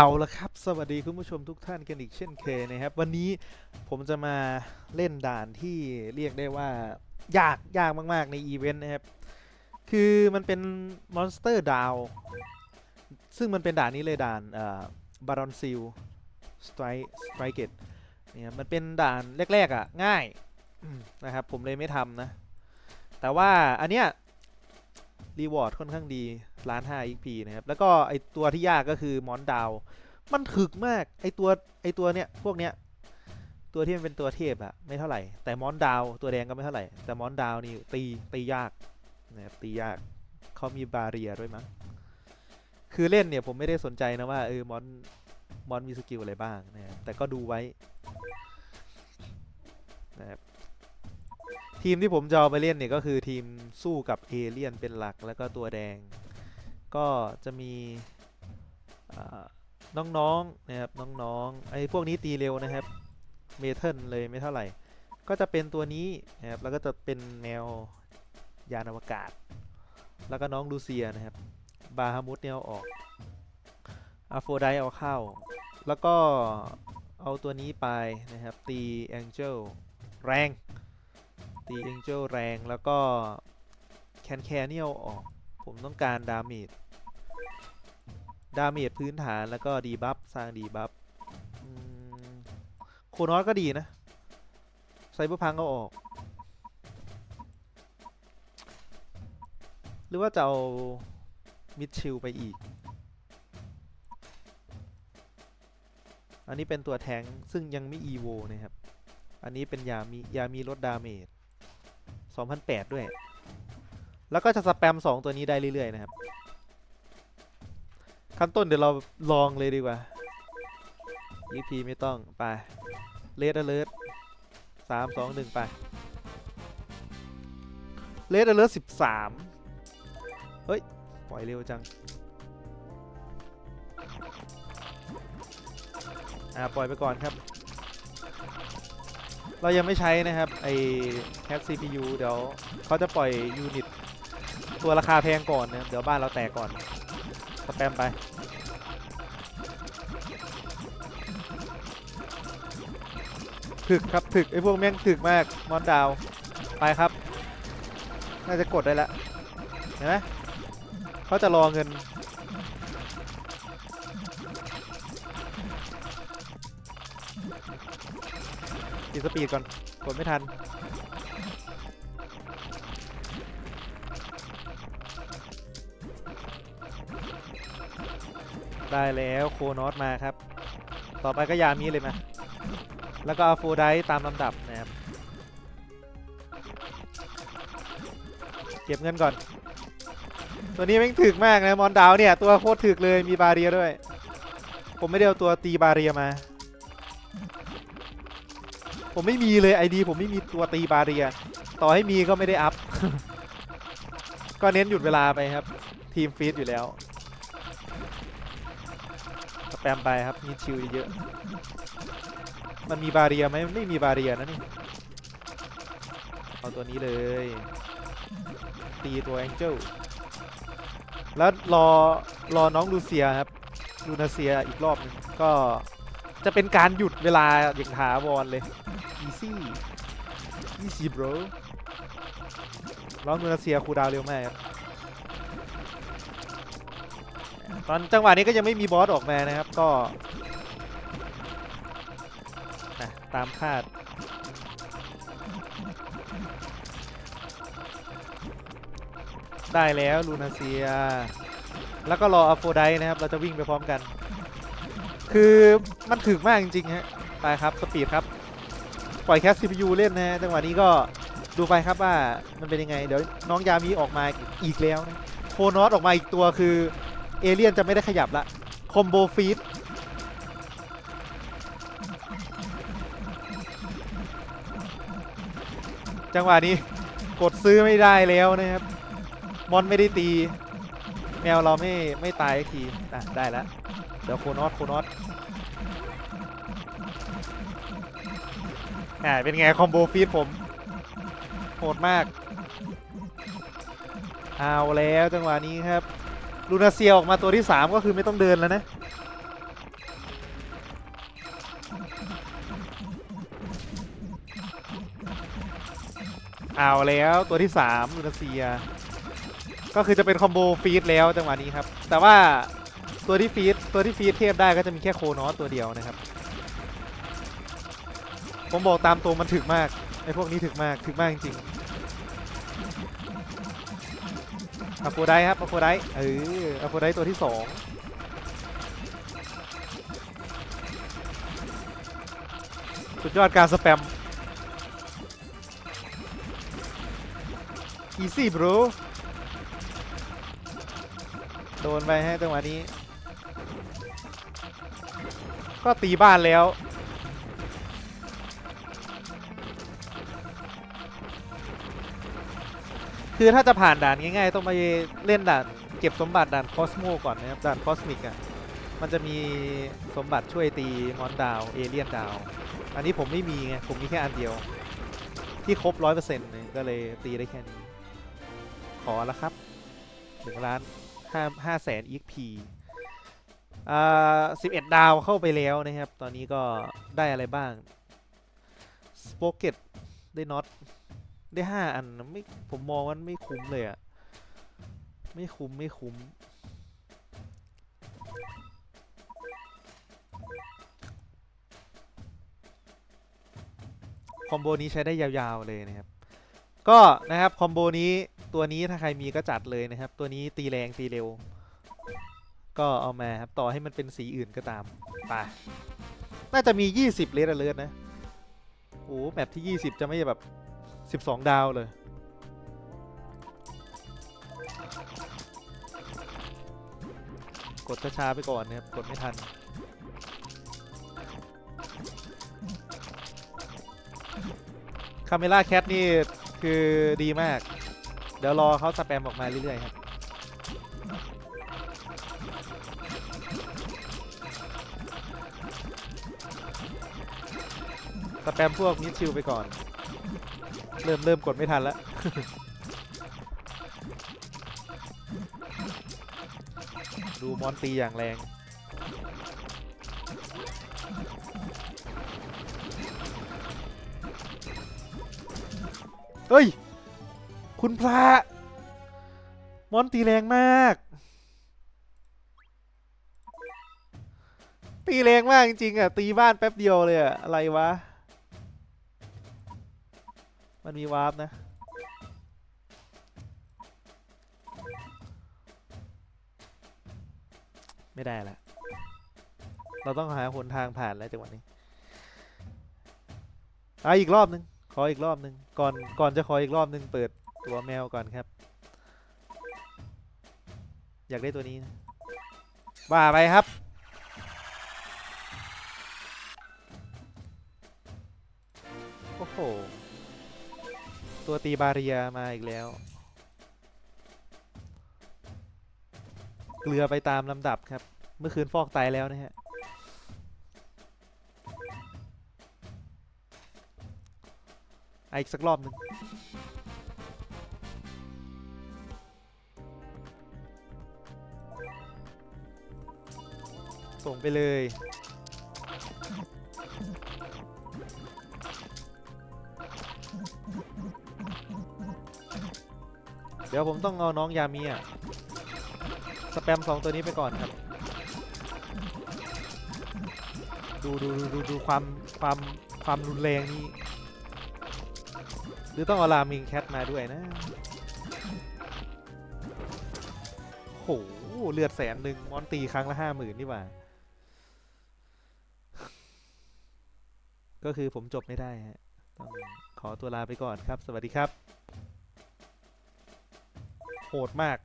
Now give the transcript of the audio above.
เอาละครับ สวัสดีคุณผู้ชมทุกท่านกันอีกเช่นเคยนะครับ วันนี้ผมจะมาเล่นด่านที่เรียกได้ว่ายากยากมาก ๆ ในอีเวนต์นะครับ คือมันเป็นมอนสเตอร์ดาวซึ่งมันเป็นด่านนี้เลยด่านบารอนซิลสไตร์สไตร์เกตเนี่ยมันเป็นด่านแรก ๆ อะ ง่ายนะครับ ผมเลยไม่ทำนะ แต่ว่าอันเนี้ย รีวอร์ดค่อนข้างดีล้านห้า XP นะครับ แล้วก็ไอตัวที่ยากก็คือมอนดาว มันถึกมากไอตัวไอตัวเนี้ยพวกเนี้ยตัวที่มันเป็นตัวเทพอะไม่เท่าไหร่ แต่มอนดาวตัวแดงก็ไม่เท่าไหร่ แต่มอนดาวนี่ตีตียากนะครับตียากเขามีบาเรียด้วยมั้งคือเล่นเนี่ยผมไม่ได้สนใจนะว่าเออมอนมอนมีสกิลอะไรบ้างนะครับแต่ก็ดูไว้นะครับ ทีมที่ผมจะเอาไปเล่นเนี่ยก็คือทีมสู้กับเอเลี่ยนเป็นหลักแล้วก็ตัวแดง ก็จะมีน้องๆนะครับน้องๆไอ้พวกนี้ตีเร็วนะครับเมทัลเลยไม่เท่าไหร่ ก็จะเป็นตัวนี้นะครับแล้วก็จะเป็นแนวยานอวกาศ แล้วก็น้องลูเซียนะครับบาฮามุดเนี่ยเอาออกอาโฟไดเอาเข้า แล้วก็เอาตัวนี้ไปนะครับตีแองเจิลแรง ตีแองเจลแรงแล้วก็แคนแคนนี่เอออก ผมต้องการดาเมจดาเมจพื้นฐานแล้วก็ดีบัฟสร้างดีบัฟโคนอสก็ดีนะไซเบอร์พังเอาออก หรือว่าจะเอามิดชิลไปอีก อันนี้เป็นตัวแทงซึ่งยังไม่อีโวนะครับ อันนี้เป็นยามียามีลดดาเมจ 2008 ด้วย แล้วก็จะสแปม 2 ตัวนี้ได้เรื่อยๆ นะครับ ขั้นต้นเดี๋ยวเราลองเลยดีกว่า EP ไม่ต้อง ไปเลดอเลิร์ดสามสองหนึ่งไปเลดอเลิร์ดสิบสามเฮ้ย ปล่อยเร็วจัง อ่า ปล่อยไปก่อนครับ เรายังไม่ใช้นะครับไอแคป CPU เดี๋ยวเขาจะปล่อยยูนิตตัวราคาแพงก่อนนะเดี๋ยวบ้านเราแตกก่อนสแปมไปถึกครับถึกไอพวกแม่งถึกมากมอนดาวไปครับ น่าจะกดได้แล้วเห็นไหมเขาจะรอเงิน ติดสปีดก่อน กดไม่ทัน ได้แล้วโคนอสมาครับ ต่อไปก็ยามีเลยมา แล้วก็เอาโฟไดตามลำดับนะครับ เก็บเงินก่อน ตัวนี้แม่งถึกมากนะ มอนดาวเนี่ย ตัวโคตรถึกเลยมีบาเรียด้วย ผมไม่ได้เอาตัวตีบาเรียมา ผมไม่มีเลยไอดีผมไม่มีตัวตีบาเรีย ต่อให้มีก็ไม่ได้อัพ ก็เน้นหยุดเวลาไปครับ ทีมฟีดอยู่แล้วสแปมไปครับมีชิลเยอะ มันมีบาเรียไหมมันไม่มีบาเรียนะนี่ เอาตัวนี้เลย ตีตัวแองเจิลแล้วรอรอน้องลูเซียครับลูนาเซียอีกรอบหนึงก็ จะเป็นการหยุดเวลาอย่างถาวรเลย easy easy bro น้องลูนาเซียคูดาวเร็วมากตอนจังหวะนี้ก็ยังไม่มีบอสออกมานะครับก็นะตามคาด ได้แล้วลูนาเซีย แล้วก็รออัฟโฟไดนะครับ เราจะวิ่งไปพร้อมกัน คือมันถึกมากจริงๆฮะไปครับสปีดครับปล่อยแคส CPU เล่นนะฮะจังหวะนี้ก็ดูไปครับว่ามันเป็นยังไง เดี๋ยวน้องยามีออกมาอีกแล้วนะโคนอสออกมาอีกตัวคือเอเลี่ยนจะไม่ได้ขยับละคอมโบฟีดจังหวะนี้กดซื้อไม่ได้แล้วนะครับ มอนไม่ได้ตี แมวเราไม่ไม่ตายทีอะได้แล้ว ดี๋ยวโคนอสโคนอสแหมเป็นไง คอมโบฟีดผม โหดมาก เอาแล้วจังหวะนี้ครับ ลูนาเซียออกมาตัวที่ 3 ก็คือไม่ต้องเดินแล้วนะเอาแล้วตัวที่3ลูนาเซีย ก็คือจะเป็นคอมโบฟีดแล้วจังหวะนี้ครับ แต่ว่า ตัวที่ฟีดตัวที่ฟีดเทพได้ก็จะมีแค่โคนอสตัวเดียวนะครับ ผมบอกตามตัวมันถึกมากไอ้พวกนี้ถึกมากถึกมากจริงๆอะโฟไดครับอะโฟไดเอออะโฟไดตัวที่สองสุดยอดการสแปม easy bro โดนไปฮะจังหวะนี้ ก็ตีบ้านแล้ว คือถ้าจะผ่านด่านง่ายๆ ต้องไปเล่นด่านเก็บสมบัติด่านคอสโมก่อนนะครับ ด่านคอสมิกอะ มันจะมีสมบัติช่วยตีมอนดาว เอเลียนดาว อันนี้ผมไม่มีไง ผมมีแค่อันเดียว ที่ครบร้อยเปอร์เซ็นต์ก็เลยตีได้แค่นี้ ขอแล้วครับหนึ่งล้านห้าห้าแสน EXP อ่า สิบเอ็ดดาวเข้าไปแล้วนะครับ ตอนนี้ก็ได้อะไรบ้างสป o เกตได้น็อตได้ห้าอันไม่ผมมองว่าไม่คุ้มเลยอะไม่คุ้มไม่คุ้ม คอมโบนี้ใช้ได้ยาวๆเลยนะครับ ก็นะครับคอมโบนี้ตัวนี้ถ้าใครมีก็จัดเลยนะครับ ตัวนี้ตีแรงตีเร็ว ก็เอามาครับ ต่อให้มันเป็นสีอื่นก็ตามไปน่าจะมี 20 เลสเลิศนะ โอ้แบบที่ 20 จะไม่แบบ 12 ดาวเลย กดช้าๆไปก่อนนะครับ กดไม่ทันคาเมล่าแคทนี่คือดีมาก เดี๋ยวรอเขาสแปมออกมาเรื่อยๆครับ แปมพวกมิดชิลไปก่อน เริ่มเริ่มกดไม่ทันแล้วดูมอนตีอย่างแรง เฮ้ย คุณพระ มอนตีแรงมาก ตีแรงมากจริงๆอะ ตีบ้านแป๊บเดียวเลยอะ อะไรวะ มันมีวาร์ปนะ ไม่ได้ละ เราต้องหาหนทางผ่านแล้วจังหวะนี้อะอีกรอบหนึ่งขออีกรอบหนึ่งก่อนก่อนจะขออีกรอบหนึ่งเปิดตัวแมวก่อนครับ อยากได้ตัวนี้นะว่าไปครับโอ้โห ตัวตีบาเรียมาอีกแล้ว เกลือไปตามลำดับครับ เมื่อคืนฟอกไตแล้วนะฮะอะอีกสักรอบหนึ่งส่งไปเลย เดี๋ยวผมต้องเอาน้องยามีอะสแปมสองตัวนี้ไปก่อนครับ ดูดูดูดูดูความความความรุนแรงนี่หรือต้องเอาลามิงแคทมาด้วยนะโหเลือดแสนหนึ่งมอนตีครั้งละห้าหมื่นนี่หว่า ก็คือผมจบไม่ได้ฮะต้องขอตัวลาไปก่อนครับ สวัสดีครับ โหดมาก